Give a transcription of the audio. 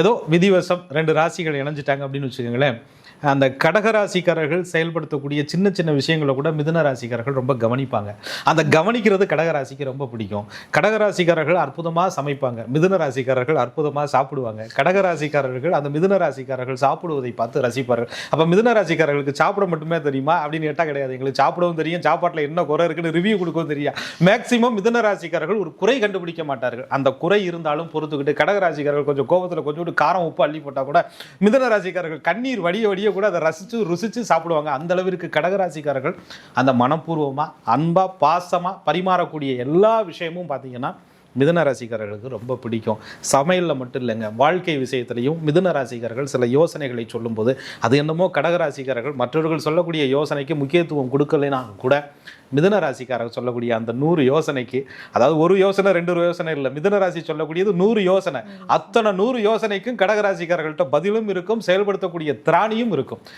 ஏதோ விதிவசம் ரெண்டு ராசிகள் இணைஞ்சிட்டாங்க அப்படின்னு வச்சுக்கோங்களேன். அந்த கடகராசிக்காரர்கள் செயல்படுத்தக்கூடிய சின்ன சின்ன விஷயங்களை கூட மிதுன ராசிக்காரர்கள் ரொம்ப கவனிப்பாங்க. அந்த கவனிக்கிறது கடகராசிக்கு ரொம்ப பிடிக்கும். கடகராசிக்காரர்கள் அற்புதமாக சமைப்பாங்க. மிதுன ராசிக்காரர்கள் அற்புதமாக சாப்பிடுவாங்க. கடகராசிக்காரர்கள் அந்த மிதுன ராசிக்காரர்கள் சாப்பிடுவதை பார்த்து ரசிப்பார்கள். அப்போ மிதுன ராசிக்காரர்களுக்கு சாப்பிட மட்டுமே தெரியுமா? அப்படின்னு கேட்டால் கிடையாது. எங்களுக்கு சாப்பிடவும் தெரியும். சாப்பாட்டில் என்ன குறை இருக்குன்னு ரிவ்யூ கொடுக்கவும் தெரியும் மேக்சிமம் மிதுன ராசிக்காரர்கள் ஒரு குறை கண்டுபிடிக்க மாட்டார்கள். அந்த குறை இருந்தாலும் பொறுத்துக்கிட்டு கடகராசிக்காரர்கள் கொஞ்சம் கோபத்தில் கொஞ்சோண்டு காரம் உப்பு அள்ளி போட்டால் கூட மிதுன ராசிக்காரர்கள் கண்ணீர் வடிய வடிய கூட அதை ரசித்து ருசித்து சாப்பிடுவாங்க. அந்த அளவிற்கு கடகராசிக்காரர்கள் அந்த மனப்பூர்வமாக அன்பாக பாசமாக பரிமாறக்கூடிய எல்லா விஷயமும் பார்த்திங்கன்னா மிதுன ராசிக்காரர்களுக்கு ரொம்ப பிடிக்கும். சமையலில் மட்டும் இல்லைங்க வாழ்க்கை விஷயத்திலையும் மிதுன ராசிக்காரர்கள் சில யோசனைகளை சொல்லும்போது அது என்னமோ கடகராசிக்காரர்கள் மற்றவர்கள் சொல்லக்கூடிய யோசனைக்கு முக்கியத்துவம் கொடுக்கலைனா கூட மிதுன ராசிக்காரர்கள் சொல்லக்கூடிய அந்த நூறு யோசனைக்கு அதாவது ஒரு யோசனை ரெண்டு யோசனை இல்லை மிதுன ராசி சொல்லக்கூடியது நூறு யோசனை. அத்தனை நூறு யோசனைக்கும் கடகராசிக்காரர்கள்ட்ட பதிலும் இருக்கும் செயல்படுத்தக்கூடிய திராணியும் இருக்கும்.